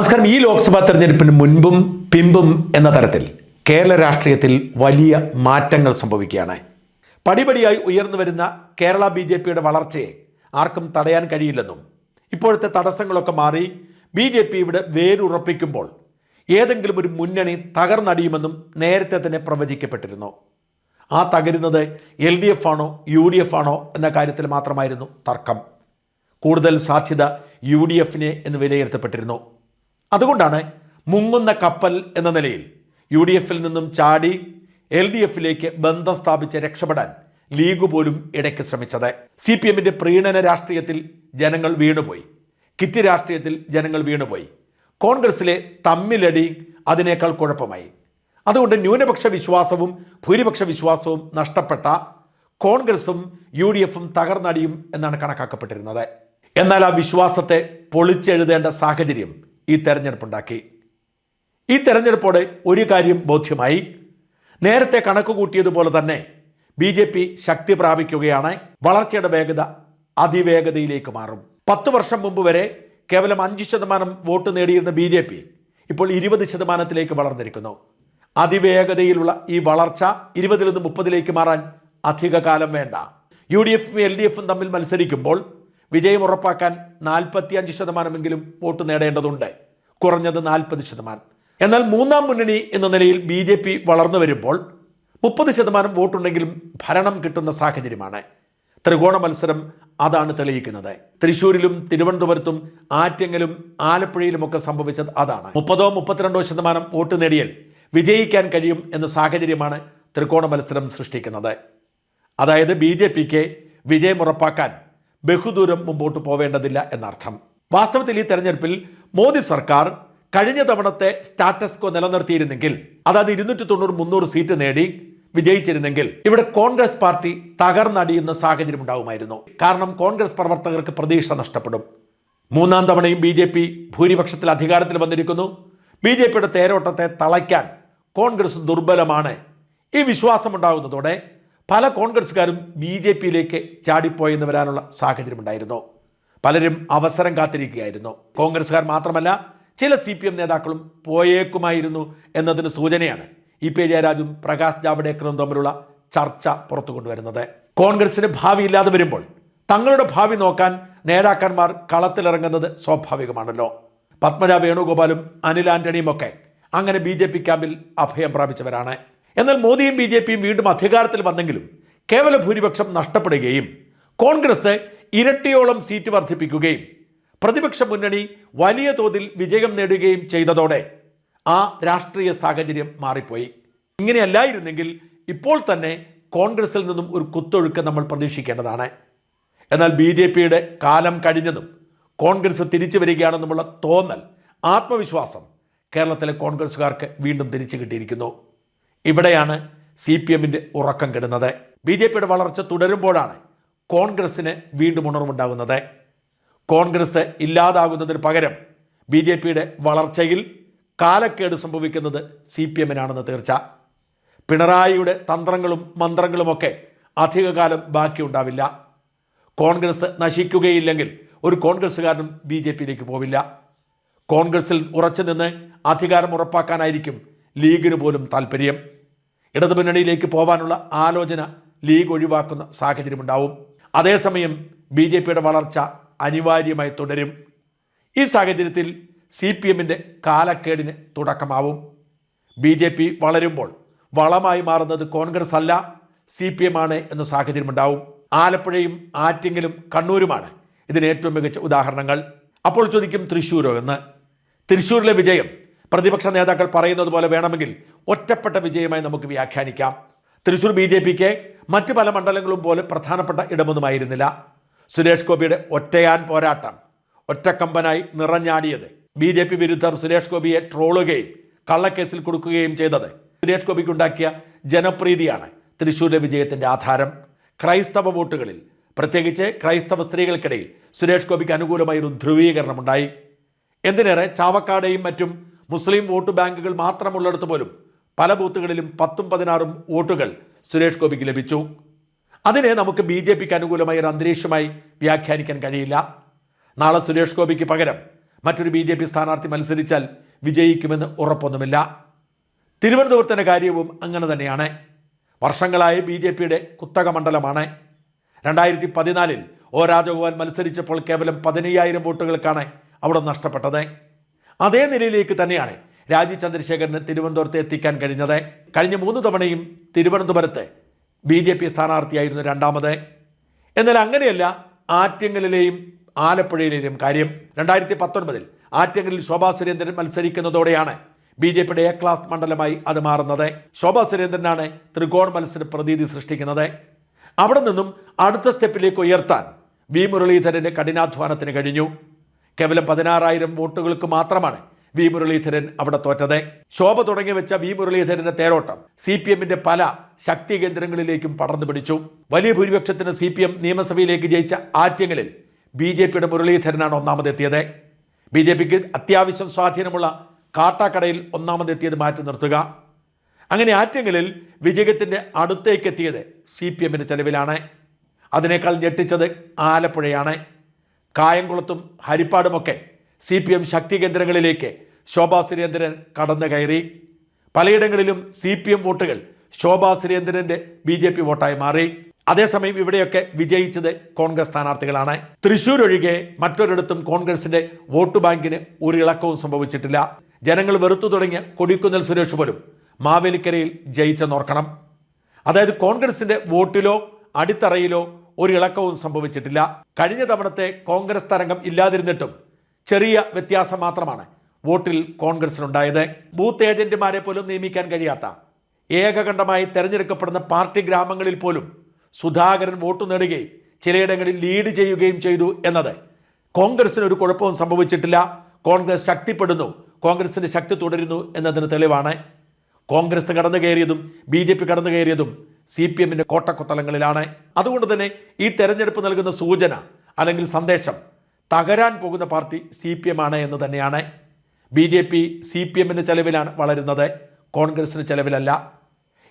നമസ്കാരം. ഈ ലോക്സഭാ തെരഞ്ഞെടുപ്പിന് മുൻപും പിമ്പും എന്ന തരത്തിൽ കേരള രാഷ്ട്രീയത്തിൽ വലിയ മാറ്റങ്ങൾ സംഭവിക്കുകയാണ്. പടിപടിയായി ഉയർന്നു വരുന്ന കേരള ബി ജെ പിയുടെ വളർച്ചയെ ആർക്കും തടയാൻ കഴിയില്ലെന്നും ഇപ്പോഴത്തെ തടസ്സങ്ങളൊക്കെ മാറി ബി ജെ പി ഇവിടെ വേരുറപ്പിക്കുമ്പോൾ ഏതെങ്കിലും ഒരു മുന്നണി തകർന്നടിയുമെന്നും നേരത്തെ തന്നെ പ്രവചിക്കപ്പെട്ടിരുന്നു. ആ തകരുന്നത് എൽ ഡി എഫ് ആണോ യു ഡി എഫ് ആണോ എന്ന കാര്യത്തിൽ മാത്രമായിരുന്നു തർക്കം. കൂടുതൽ സാധ്യത യു ഡി എഫിനെ എന്ന് വിലയിരുത്തപ്പെട്ടിരുന്നു. അതുകൊണ്ടാണ് മുങ്ങുന്ന കപ്പൽ എന്ന നിലയിൽ യു ഡി എഫിൽ നിന്നും ചാടി എൽ ഡി എഫിലേക്ക് ബന്ധം സ്ഥാപിച്ച് രക്ഷപ്പെടാൻ ലീഗ് പോലും ഇടയ്ക്ക് ശ്രമിച്ചത്. സി പി എമ്മിന്റെ പ്രീണന രാഷ്ട്രീയത്തിൽ ജനങ്ങൾ വീണുപോയി. കിറ്റ് രാഷ്ട്രീയത്തിൽ ജനങ്ങൾ വീണുപോയി. കോൺഗ്രസിലെ തമ്മിലടി അതിനേക്കാൾ കുഴപ്പമായി. അതുകൊണ്ട് ന്യൂനപക്ഷ വിശ്വാസവും ഭൂരിപക്ഷ വിശ്വാസവും നഷ്ടപ്പെട്ട കോൺഗ്രസും യു ഡി എഫും തകർന്നടിയും എന്നാണ് കണക്കാക്കപ്പെട്ടിരുന്നത്. എന്നാൽ ആ വിശ്വാസത്തെ പൊളിച്ചെഴുതേണ്ട സാഹചര്യം ഈ തെരഞ്ഞെടുപ്പുണ്ടാക്കി. ഈ തെരഞ്ഞെടുപ്പോടെ ഒരു കാര്യം ബോധ്യമായി. നേരത്തെ കണക്ക് കൂട്ടിയതുപോലെ തന്നെ ബി ജെ പി ശക്തി പ്രാപിക്കുകയാണ്. വളർച്ചയുടെ വേഗത അതിവേഗതയിലേക്ക് മാറും. പത്ത് വർഷം മുമ്പ് വരെ കേവലം അഞ്ച് ശതമാനം വോട്ട് നേടിയിരുന്ന ബി ജെ പി ഇപ്പോൾ ഇരുപത് ശതമാനത്തിലേക്ക് വളർന്നിരിക്കുന്നു. അതിവേഗതയിലുള്ള ഈ വളർച്ച ഇരുപതിൽ നിന്ന് മുപ്പതിലേക്ക് മാറാൻ അധിക കാലം വേണ്ട. യു ഡി എഫും എൽ ഡി എഫും തമ്മിൽ മത്സരിക്കുമ്പോൾ വിജയം ഉറപ്പാക്കാൻ നാൽപ്പത്തി അഞ്ച് ശതമാനമെങ്കിലും വോട്ട് നേടേണ്ടതുണ്ട്. കുറഞ്ഞത് നാൽപ്പത് ശതമാനം. എന്നാൽ മൂന്നാം മുന്നണി എന്ന നിലയിൽ ബി ജെ പി വളർന്നു വരുമ്പോൾ മുപ്പത് ശതമാനം വോട്ടുണ്ടെങ്കിലും ഭരണം കിട്ടുന്ന സാഹചര്യമാണ്. ത്രികോണ മത്സരം അതാണ് തെളിയിക്കുന്നത്. തൃശ്ശൂരിലും തിരുവനന്തപുരത്തും ആലപ്പുഴയിലും ആലപ്പുഴയിലുമൊക്കെ സംഭവിച്ചത് അതാണ്. മുപ്പതോ മുപ്പത്തിരണ്ടോ ശതമാനം വോട്ട് നേടിയാൽ വിജയിക്കാൻ കഴിയും എന്ന സാഹചര്യമാണ് ത്രികോണ മത്സരം സൃഷ്ടിക്കുന്നത്. അതായത് ബി ജെ പിക്ക് വിജയം ഉറപ്പാക്കാൻ ബഹുദൂരം മുമ്പോട്ട് പോവേണ്ടതില്ല എന്നർത്ഥം. വാസ്തവത്തിൽ ഈ തെരഞ്ഞെടുപ്പിൽ മോദി സർക്കാർ കഴിഞ്ഞ തവണത്തെ സ്റ്റാറ്റസ്കോ നിലനിർത്തിയിരുന്നെങ്കിൽ അതായത് ഇരുന്നൂറ്റി തൊണ്ണൂറ് മുന്നൂറ് സീറ്റ് നേടി വിജയിച്ചിരുന്നെങ്കിൽ ഇവിടെ കോൺഗ്രസ് പാർട്ടി തകർന്നടിയുന്ന സാഹചര്യം ഉണ്ടാകുമായിരുന്നു കാരണം കോൺഗ്രസ് പ്രവർത്തകർക്ക് പ്രതീക്ഷ നഷ്ടപ്പെടും. മൂന്നാം തവണയും ബി ജെ പി ഭൂരിപക്ഷത്തിൽ അധികാരത്തിൽ വന്നിരിക്കുന്നു. ബി ജെ പിയുടെ തേരോട്ടത്തെ തളയ്ക്കാൻ കോൺഗ്രസ് ദുർബലമാണ്. ഈ വിശ്വാസമുണ്ടാകുന്നതോടെ പല കോൺഗ്രസ്സുകാരും ബി ജെ പിയിലേക്ക് ചാടിപ്പോയെന്ന് വരാനുള്ള സാഹചര്യമുണ്ടായിരുന്നു. പലരും അവസരം കാത്തിരിക്കുകയായിരുന്നു. കോൺഗ്രസ്സുകാർ മാത്രമല്ല ചില സി പി എം നേതാക്കളും പോയേക്കുമായിരുന്നു എന്നതിന് സൂചനയാണ് ഇ പി ജയരാജും പ്രകാശ് ജാവ്ഡേക്കറും തമ്മിലുള്ള ചർച്ച പുറത്തു കൊണ്ടുവരുന്നത് കോൺഗ്രസിന് ഭാവി ഇല്ലാതെ വരുമ്പോൾ തങ്ങളുടെ ഭാവി നോക്കാൻ നേതാക്കന്മാർ കളത്തിലിറങ്ങുന്നത് സ്വാഭാവികമാണല്ലോ. പത്മജ വേണുഗോപാലും അനിൽ ആന്റണിയും ഒക്കെ അങ്ങനെ ബി ജെ പി ക്യാമ്പിൽ അഭയം പ്രാപിച്ചവരാണ്. എന്നാൽ മോദിയും ബി ജെ പിയും വീണ്ടും അധികാരത്തിൽ വന്നെങ്കിലും കേവല ഭൂരിപക്ഷം നഷ്ടപ്പെടുകയും കോൺഗ്രസ് ഇരട്ടിയോളം സീറ്റ് വർദ്ധിപ്പിക്കുകയും പ്രതിപക്ഷ മുന്നണി വലിയ തോതിൽ വിജയം നേടുകയും ചെയ്തതോടെ ആ രാഷ്ട്രീയ സാഹചര്യം മാറിപ്പോയി. ഇങ്ങനെയല്ലായിരുന്നെങ്കിൽ ഇപ്പോൾ തന്നെ കോൺഗ്രസിൽ നിന്നും ഒരു കുത്തൊഴുക്ക് നമ്മൾ പ്രതീക്ഷിക്കേണ്ടതാണ്. എന്നാൽ ബി ജെ പിയുടെ കാലം കഴിഞ്ഞതും കോൺഗ്രസ് തിരിച്ചു വരികയാണെന്നുമുള്ള തോന്നൽ ആത്മവിശ്വാസം കേരളത്തിലെ കോൺഗ്രസ്സുകാർക്ക് വീണ്ടും തിരിച്ചു കിട്ടിയിരിക്കുന്നു. ഇവിടെയാണ് സി പി എമ്മിന്റെ ഉറക്കം കെടുന്നത്. ബി ജെ പിയുടെ വളർച്ച തുടരുമ്പോഴാണ് കോൺഗ്രസ്സിന് വീണ്ടും ഉണർവുണ്ടാകുന്നത്. കോൺഗ്രസ് ഇല്ലാതാകുന്നതിന് പകരം ബി ജെ പിയുടെ വളർച്ചയിൽ കാലക്കേട് സംഭവിക്കുന്നത് സി പി എമ്മിനാണെന്ന് തീർച്ച. പിണറായിയുടെ തന്ത്രങ്ങളും മന്ത്രങ്ങളുമൊക്കെ അധികകാലം ബാക്കിയുണ്ടാവില്ല. കോൺഗ്രസ് നശിക്കുകയില്ലെങ്കിൽ ഒരു കോൺഗ്രസ്സുകാരനും ബി ജെ പിയിലേക്ക് പോവില്ല. കോൺഗ്രസിൽ ഉറച്ചു നിന്ന് അധികാരം ഉറപ്പാക്കാനായിരിക്കും ലീഗിന് പോലും താല്പര്യം ഇടതുമുന്നണിയിലേക്ക് പോകാനുള്ള ആലോചന ലീഗ് ഒഴിവാക്കുന്ന സാഹചര്യമുണ്ടാവും. അതേസമയം ബി ജെ പിയുടെ വളർച്ച അനിവാര്യമായി തുടരും. ഈ സാഹചര്യത്തിൽ സി പി എമ്മിന്റെ കാലക്കേടിന് തുടക്കമാവും. ബി ജെ പി വളരുമ്പോൾ വളമായി മാറുന്നത് കോൺഗ്രസ് അല്ല സി പി എം ആണ് എന്ന സാഹചര്യമുണ്ടാവും. ആലപ്പുഴയും ആറ്റിങ്ങലും കണ്ണൂരുമാണ് ഇതിന് ഏറ്റവും മികച്ച ഉദാഹരണങ്ങൾ. അപ്പോൾ ചോദിക്കും തൃശ്ശൂരോ എന്ന്. തൃശ്ശൂരിലെ വിജയം പ്രതിപക്ഷ നേതാക്കൾ പറയുന്നത് പോലെ വേണമെങ്കിൽ ഒറ്റപ്പെട്ട വിജയമായി നമുക്ക് വ്യാഖ്യാനിക്കാം. തൃശ്ശൂർ ബി ജെ പിക്ക് മറ്റ് പല മണ്ഡലങ്ങളും പോലെ പ്രധാനപ്പെട്ട ഇടമൊന്നുമായിരുന്നില്ല. സുരേഷ് ഗോപിയുടെ ഒറ്റയാൻ പോരാട്ടം ഒറ്റക്കമ്പനായി നിറഞ്ഞാടിയത്. ബി ജെ പി വിരുദ്ധർ സുരേഷ് ഗോപിയെ ട്രോളുകയും കള്ളക്കേസിൽ കൊടുക്കുകയും ചെയ്തത്. സുരേഷ് ഗോപിക്ക് ഉണ്ടാക്കിയ ജനപ്രീതിയാണ് തൃശ്ശൂരിലെ വിജയത്തിന്റെ ആധാരം. ക്രൈസ്തവ വോട്ടുകളിൽ പ്രത്യേകിച്ച് ക്രൈസ്തവ സ്ത്രീകൾക്കിടയിൽ സുരേഷ് ഗോപിക്ക് അനുകൂലമായ ഒരു ധ്രുവീകരണമുണ്ടായി. എന്തിനേറെ ചാവക്കാടെയും മറ്റും മുസ്ലിം വോട്ട് ബാങ്കുകൾ മാത്രമുള്ളിടത്ത് പോലും പല ബൂത്തുകളിലും പത്തും പതിനാറും വോട്ടുകൾ സുരേഷ് ഗോപിക്ക് ലഭിച്ചു. അതിനെ നമുക്ക് ബി ജെ പിക്ക് അനുകൂലമായ ഒരു അന്തരീക്ഷമായി വ്യാഖ്യാനിക്കാൻ കഴിയില്ല. നാളെ സുരേഷ് ഗോപിക്ക് പകരം മറ്റൊരു ബി ജെ പി സ്ഥാനാർത്ഥി മത്സരിച്ചാൽ വിജയിക്കുമെന്ന് ഉറപ്പൊന്നുമില്ല. തിരുവനന്തപുരത്തിന്റെ കാര്യവും അങ്ങനെ തന്നെയാണ്. വർഷങ്ങളായി ബി ജെ പിയുടെ കുത്തക മണ്ഡലമാണ്. രണ്ടായിരത്തി പതിനാലിൽ ഒ രാജഗോപാൽ മത്സരിച്ചപ്പോൾ കേവലം പതിനയ്യായിരം വോട്ടുകൾക്കാണ് അവിടെ നഷ്ടപ്പെട്ടത്. അതേ നിലയിലേക്ക് തന്നെയാണ് രാജീവ് ചന്ദ്രശേഖരന് തിരുവനന്തപുരത്ത് എത്തിക്കാൻ കഴിഞ്ഞത്. കഴിഞ്ഞ മൂന്ന് തവണയും തിരുവനന്തപുരത്ത് ബി ജെ പി സ്ഥാനാർത്ഥിയായിരുന്നു രണ്ടാമത്. എന്നാൽ അങ്ങനെയല്ല ആറ്റിങ്ങലിലെയും ആലപ്പുഴയിലെയും കാര്യം. രണ്ടായിരത്തി പത്തൊൻപതിൽ ആറ്റിങ്ങലിൽ ശോഭാ സുരേന്ദ്രൻ മത്സരിക്കുന്നതോടെയാണ് ബി ജെ പിയുടെ എ ക്ലാസ് മണ്ഡലമായി അത് മാറുന്നത്. ശോഭാ സുരേന്ദ്രനാണ് ത്രികോണ മത്സര പ്രതീതി സൃഷ്ടിക്കുന്നത്. അവിടെ നിന്നും അടുത്ത സ്റ്റെപ്പിലേക്ക് ഉയർത്താൻ വി മുരളീധരന്റെ കഠിനാധ്വാനത്തിന് കഴിഞ്ഞു. കേവലം പതിനാറായിരം വോട്ടുകൾക്ക് മാത്രമാണ് വി മുരളീധരൻ അവിടെ തോറ്റത്. ശോഭ തുടങ്ങി വെച്ച വി മുരളീധരന്റെ തേരോട്ടം സി പി എമ്മിന്റെ പല ശക്തി കേന്ദ്രങ്ങളിലേക്കും പടർന്നു പിടിച്ചു. വലിയ ഭൂരിപക്ഷത്തിന് സി പി എം നിയമസഭയിലേക്ക് ജയിച്ച ആറ്റിങ്ങലിൽ ബി ജെ പിയുടെ മുരളീധരനാണ് ഒന്നാമതെത്തിയത്. ബി ജെ പിക്ക് അത്യാവശ്യം സ്വാധീനമുള്ള കാട്ടാക്കടയിൽ ഒന്നാമതെത്തിയത് മാറ്റി നിർത്തുക. അങ്ങനെ ആറ്റങ്ങളിൽ വിജയത്തിന്റെ അടുത്തേക്കെത്തിയത് സി പി എമ്മിന്റെ ചെലവിലാണ്. അതിനേക്കാൾ ഞെട്ടിച്ചത് ആലപ്പുഴയാണ്. കായംകുളത്തും ഹരിപ്പാടുമൊക്കെ സി പി എം ശക്തി കേന്ദ്രങ്ങളിലേക്ക് ശോഭാ സുരേന്ദ്രൻ കടന്നു കയറി. പലയിടങ്ങളിലും സി പി എം വോട്ടുകൾ ശോഭാ സുരേന്ദ്രന്റെ ബി ജെ പി വോട്ടായി മാറി. അതേസമയം ഇവിടെയൊക്കെ വിജയിച്ചത് കോൺഗ്രസ് സ്ഥാനാർത്ഥികളാണ്. തൃശൂർ ഒഴികെ മറ്റൊരിടത്തും കോൺഗ്രസിന്റെ വോട്ട് ബാങ്കിന് ഒരു ഇളക്കവും സംഭവിച്ചിട്ടില്ല. ജനങ്ങൾ വെറുത്തു തുടങ്ങിയ കൊടിക്കുന്നിൽ സുരേഷ് പോലും മാവേലിക്കരയിൽ ജയിച്ചെന്നോർക്കണം. അതായത് കോൺഗ്രസിന്റെ വോട്ടിലോ അടിത്തറയിലോ ഒരു ഇളക്കവും സംഭവിച്ചിട്ടില്ല. കഴിഞ്ഞ തവണത്തെ കോൺഗ്രസ് തരംഗം ഇല്ലാതിരുന്നിട്ടും ചെറിയ വ്യത്യാസം മാത്രമാണ് വോട്ടിൽ കോൺഗ്രസിനുണ്ടായത്. ബൂത്ത് ഏജന്റുമാരെ പോലും നിയമിക്കാൻ കഴിയാത്ത ഏകകണ്ഠമായി തെരഞ്ഞെടുക്കപ്പെടുന്ന പാർട്ടി ഗ്രാമങ്ങളിൽ പോലും സുധാകരൻ വോട്ട് നേടുകയും ചിലയിടങ്ങളിൽ ലീഡ് ചെയ്യുകയും ചെയ്തു എന്നത് കോൺഗ്രസിന് ഒരു കുഴപ്പവും സംഭവിച്ചിട്ടില്ല. കോൺഗ്രസ് ശക്തിപ്പെടുന്നു കോൺഗ്രസിന്റെ ശക്തി തുടരുന്നു എന്നതിന് തെളിവാണ്. കോൺഗ്രസ് കടന്നു കയറിയതും ബി ജെ പി കടന്നു കയറിയതും സി പി എമ്മിന്റെ കോട്ടക്കുത്തലങ്ങളിലാണ്. അതുകൊണ്ട് തന്നെ ഈ തെരഞ്ഞെടുപ്പ് നൽകുന്ന സൂചന അല്ലെങ്കിൽ സന്ദേശം തകരാൻ പോകുന്ന പാർട്ടി സി പി എം ആണ് എന്ന് തന്നെയാണ്. B J P C P എമ്മിന്റെ ചെലവിലാണ് വളരുന്നത്. കോൺഗ്രസിന് ചെലവിലല്ല.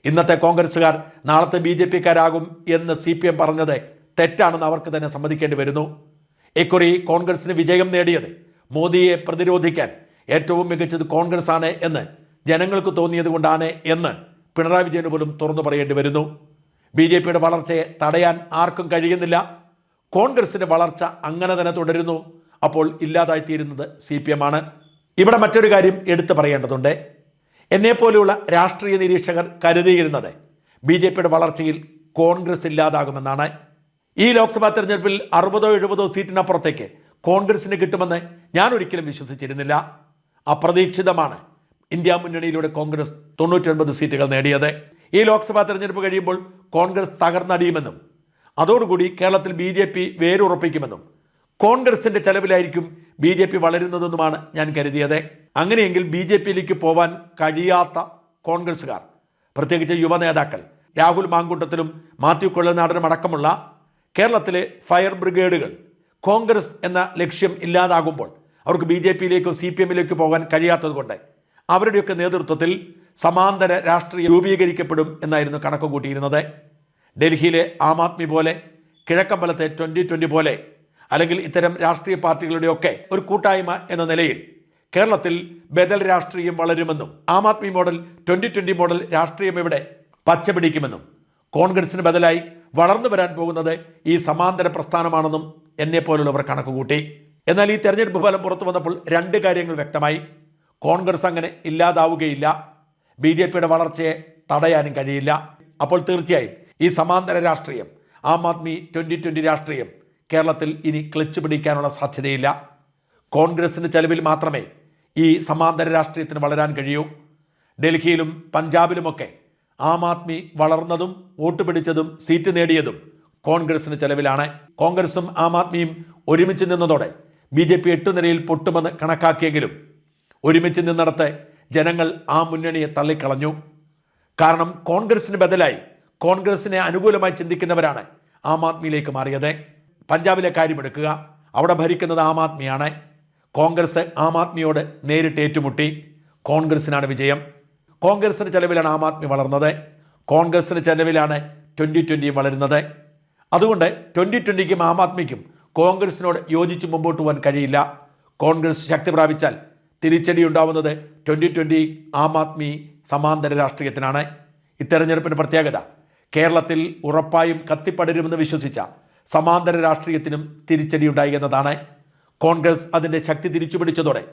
ഇന്നത്തെ കോൺഗ്രസ്സുകാർ നാളത്തെ ബി ജെ പിക്കാരാകും എന്ന് സി പി എം പറഞ്ഞത് തെറ്റാണെന്ന് അവർക്ക് തന്നെ സമ്മതിക്കേണ്ടി വരുന്നു. ഇക്കുറി കോൺഗ്രസിന് വിജയം നേടിയത് മോദിയെ പ്രതിരോധിക്കാൻ ഏറ്റവും മികച്ചത് കോൺഗ്രസ് ആണ് എന്ന് ജനങ്ങൾക്ക് തോന്നിയത് കൊണ്ടാണ് എന്ന് പിണറായി വിജയന് പോലും തുറന്നു പറയേണ്ടി വരുന്നു. ബി ജെ പിയുടെ വളർച്ചയെ തടയാൻ ആർക്കും കഴിയുന്നില്ല. കോൺഗ്രസിന്റെ വളർച്ച അങ്ങനെ തന്നെ തുടരുന്നു. അപ്പോൾ ഇല്ലാതായിത്തീരുന്നത് സി പി എം ആണ്. ഇവിടെ മറ്റൊരു കാര്യം എടുത്തു പറയേണ്ടതുണ്ട്. എന്നെപ്പോലെയുള്ള രാഷ്ട്രീയ നിരീക്ഷകർ കരുതിയിരുന്നത് ബി ജെ പിയുടെ വളർച്ചയിൽ കോൺഗ്രസ് ഇല്ലാതാകുമെന്നാണ്. ഈ ലോക്സഭാ തെരഞ്ഞെടുപ്പിൽ അറുപതോ എഴുപതോ സീറ്റിനപ്പുറത്തേക്ക് കോൺഗ്രസിന് കിട്ടുമെന്ന് ഞാൻ ഒരിക്കലും വിശ്വസിച്ചിരുന്നില്ല. അപ്രതീക്ഷിതമാണ്. ഇന്ത്യ മുന്നണിയിലൂടെ കോൺഗ്രസ് തൊണ്ണൂറ്റൊൻപത് സീറ്റുകൾ നേടിയത്. ഈ ലോക്സഭാ തെരഞ്ഞെടുപ്പ് കഴിയുമ്പോൾ കോൺഗ്രസ് തകർന്നടിയുമെന്നും അതോടുകൂടി കേരളത്തിൽ ബി ജെ പി വേരുറപ്പിക്കുമെന്നും കോൺഗ്രസിന്റെ ചെലവിലായിരിക്കും ബി ജെ പി വളരുന്നതെന്നുമാണ് ഞാൻ കരുതിയത്. അങ്ങനെയെങ്കിൽ ബി ജെ പിയിലേക്ക് പോവാൻ കഴിയാത്ത കോൺഗ്രസ്സുകാർ പ്രത്യേകിച്ച് യുവ നേതാക്കൾ രാഹുൽ മാങ്കൂട്ടത്തിലും മാത്യു കൊള്ളനാടനും അടക്കമുള്ള കേരളത്തിലെ ഫയർ ബ്രിഗേഡുകൾ കോൺഗ്രസ് എന്ന ലക്ഷ്യം ഇല്ലാതാകുമ്പോൾ അവർക്ക് ബി ജെ പിയിലേക്കോ സി പി എമ്മിലേക്കോ പോകാൻ കഴിയാത്തതുകൊണ്ട് അവരുടെയൊക്കെ നേതൃത്വത്തിൽ സമാന്തര രാഷ്ട്രീയം രൂപീകരിക്കപ്പെടും എന്നായിരുന്നു കണക്ക് കൂട്ടിയിരുന്നത് ഡൽഹിയിലെ ആം ആദ്മി പോലെ കിഴക്കമ്പലത്തെ ട്വന്റി ട്വന്റി പോലെ അല്ലെങ്കിൽ ഇത്തരം രാഷ്ട്രീയ പാർട്ടികളുടെയൊക്കെ ഒരു കൂട്ടായ്മ എന്ന നിലയിൽ കേരളത്തിൽ ബദൽ രാഷ്ട്രീയം വളരുമെന്നും Aam Aadmi model twenty twenty model രാഷ്ട്രീയം ഇവിടെ പച്ചപിടിക്കുമെന്നും കോൺഗ്രസിന് ബദലായി വളർന്നു വരാൻ പോകുന്നത് ഈ സമാന്തര പ്രസ്ഥാനമാണെന്നും എന്നെ പോലുള്ളവർ കണക്കുകൂട്ടി. എന്നാൽ ഈ തെരഞ്ഞെടുപ്പ് ഫലം പുറത്തു വന്നപ്പോൾ രണ്ട് കാര്യങ്ങൾ വ്യക്തമായി. കോൺഗ്രസ് അങ്ങനെ ഇല്ലാതാവുകയില്ല. ബി ജെ പിയുടെ വളർച്ചയെ തടയാനും കഴിയില്ല. അപ്പോൾ തീർച്ചയായും ഈ സമാന്തര രാഷ്ട്രീയം ആം ആദ്മി ട്വന്റി ട്വന്റി രാഷ്ട്രീയം കേരളത്തിൽ ഇനി ക്ലച്ച് പിടിക്കാനുള്ള സാധ്യതയില്ല. കോൺഗ്രസിന്റെ ചെലവിൽ മാത്രമേ ഈ സമാന്തര രാഷ്ട്രീയത്തിന് വളരാൻ കഴിയൂ. ഡൽഹിയിലും പഞ്ചാബിലുമൊക്കെ ആം ആദ്മി വളർന്നതും വോട്ട് പിടിച്ചതും സീറ്റ് നേടിയതും കോൺഗ്രസിന് ചെലവിലാണ്. കോൺഗ്രസും ആം ആദ്മിയും ഒരുമിച്ച് നിന്നതോടെ ബി ജെ പി എട്ട് നിലയിൽ പൊട്ടുമെന്ന് കണക്കാക്കിയെങ്കിലും ഒരുമിച്ച് നിന്നിടത്ത് ജനങ്ങൾ ആ മുന്നണിയെ തള്ളിക്കളഞ്ഞു. കാരണം കോൺഗ്രസിന് ബദലായി കോൺഗ്രസിനെ അനുകൂലമായി ചിന്തിക്കുന്നവരാണ് ആം ആദ്മിയിലേക്ക് മാറിയത്. പഞ്ചാബിലെ കാര്യമെടുക്കുക. അവിടെ ഭരിക്കുന്നത് ആം ആദ്മിയാണ്. കോൺഗ്രസ് ആം ആദ്മിയോട് നേരിട്ട് ഏറ്റുമുട്ടി. കോൺഗ്രസിനാണ് വിജയം. കോൺഗ്രസിന് ചെലവിലാണ് ആം ആദ്മി വളർന്നത്. കോൺഗ്രസിന് ചെലവിലാണ് ട്വന്റി ട്വന്റിയും വളരുന്നത്. അതുകൊണ്ട് ട്വന്റി ട്വന്റിക്കും ആം ആദ്മിക്കും കോൺഗ്രസിനോട് യോജിച്ച് മുമ്പോട്ട് പോകാൻ കഴിയില്ല. കോൺഗ്രസ് ശക്തി പ്രാപിച്ചാൽ തിരിച്ചടി ഉണ്ടാവുന്നത് ട്വന്റി ട്വന്റി ആം ആദ്മി സമാന്തര രാഷ്ട്രീയത്തിനാണ്. ഇത്തെരഞ്ഞെടുപ്പിന് പ്രത്യേകത കേരളത്തിൽ ഉറപ്പായും കത്തിപ്പടരുമെന്ന് വിശ്വസിച്ച സമാന്തര രാഷ്ട്രീയത്തിനും തിരിച്ചടിയുണ്ടായി എന്നതാണ്. കോൺഗ്രസ് അതിന്റെ ശക്തി തിരിച്ചുപിടിച്ചതോടെ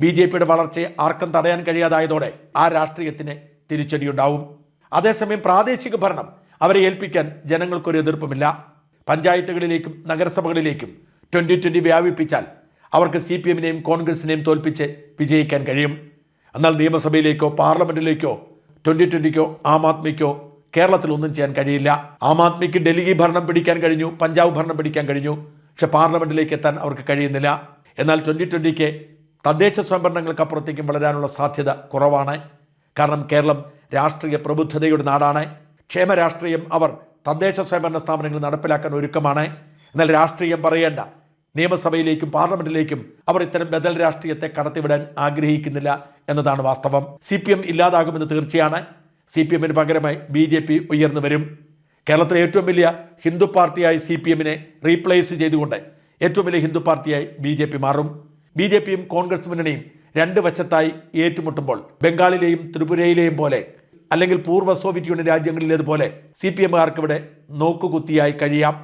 ബി ജെ പിയുടെ വളർച്ചയെ ആർക്കും തടയാൻ കഴിയാതായതോടെ ആ രാഷ്ട്രീയത്തിന് തിരിച്ചടിയുണ്ടാവും. അതേസമയം പ്രാദേശിക ഭരണം അവരെ ഏൽപ്പിക്കാൻ ജനങ്ങൾക്കൊരു എതിർപ്പുമില്ല. പഞ്ചായത്തുകളിലേക്കും നഗരസഭകളിലേക്കും ട്വന്റി ട്വന്റി വ്യാപിപ്പിച്ചാൽ അവർക്ക് സി പി എമ്മിനെയും കോൺഗ്രസിനെയും തോൽപ്പിച്ച് വിജയിക്കാൻ കഴിയും. എന്നാൽ നിയമസഭയിലേക്കോ പാർലമെന്റിലേക്കോ ട്വന്റി ട്വന്റിക്കോ ആം ആദ്മിക്കോ കേരളത്തിൽ ഒന്നും ചെയ്യാൻ കഴിയില്ല. ആം ആദ്മിക്ക് ഡൽഹി ഭരണം പിടിക്കാൻ കഴിഞ്ഞു പഞ്ചാബ് ഭരണം പിടിക്കാൻ കഴിഞ്ഞു. പക്ഷെ പാർലമെന്റിലേക്ക് എത്താൻ അവർക്ക് കഴിയുന്നില്ല. എന്നാൽ ട്വന്റി ട്വന്റിക്ക് തദ്ദേശ സ്വയംഭരണങ്ങൾക്കപ്പുറത്തേക്കും വളരാനുള്ള സാധ്യത കുറവാണ്. കാരണം കേരളം രാഷ്ട്രീയ പ്രബുദ്ധതയുടെ നാടാണ്. ക്ഷേമ രാഷ്ട്രീയം അവർ തദ്ദേശ സ്വയംഭരണ സ്ഥാപനങ്ങൾ നടപ്പിലാക്കാൻ ഒരുക്കമാണ്. എന്നാൽ രാഷ്ട്രീയം പറയേണ്ട നിയമസഭയിലേക്കും പാർലമെന്റിലേക്കും അവർ ഇത്തരം ബദൽ രാഷ്ട്രീയത്തെ കടത്തിവിടാൻ ആഗ്രഹിക്കുന്നില്ല എന്നതാണ് വാസ്തവം. സി പി എം ഇല്ലാതാകുമെന്ന് തീർച്ചയാണ്. സി പി എമ്മിന് പകരമായി ബി ജെ പി ഉയർന്നു വരും. കേരളത്തിലെ ഏറ്റവും വലിയ ഹിന്ദു പാർട്ടിയായി സി പി എമ്മിനെ റീപ്ലേസ് ചെയ്തുകൊണ്ട് ഏറ്റവും വലിയ ഹിന്ദു പാർട്ടിയായി ബി ജെ പി മാറും. ബി ജെ പിയും കോൺഗ്രസ് മുന്നണിയും രണ്ട് വശത്തായി ഏറ്റുമുട്ടുമ്പോൾ ബംഗാളിലെയും ത്രിപുരയിലെയും പോലെ അല്ലെങ്കിൽ പൂർവ സോവിയറ്റ് യൂണിയൻ രാജ്യങ്ങളിലേതുപോലെ സി പി എമ്മുകാർക്ക് ഇവിടെ നോക്കുകുത്തിയായി കഴിയാം.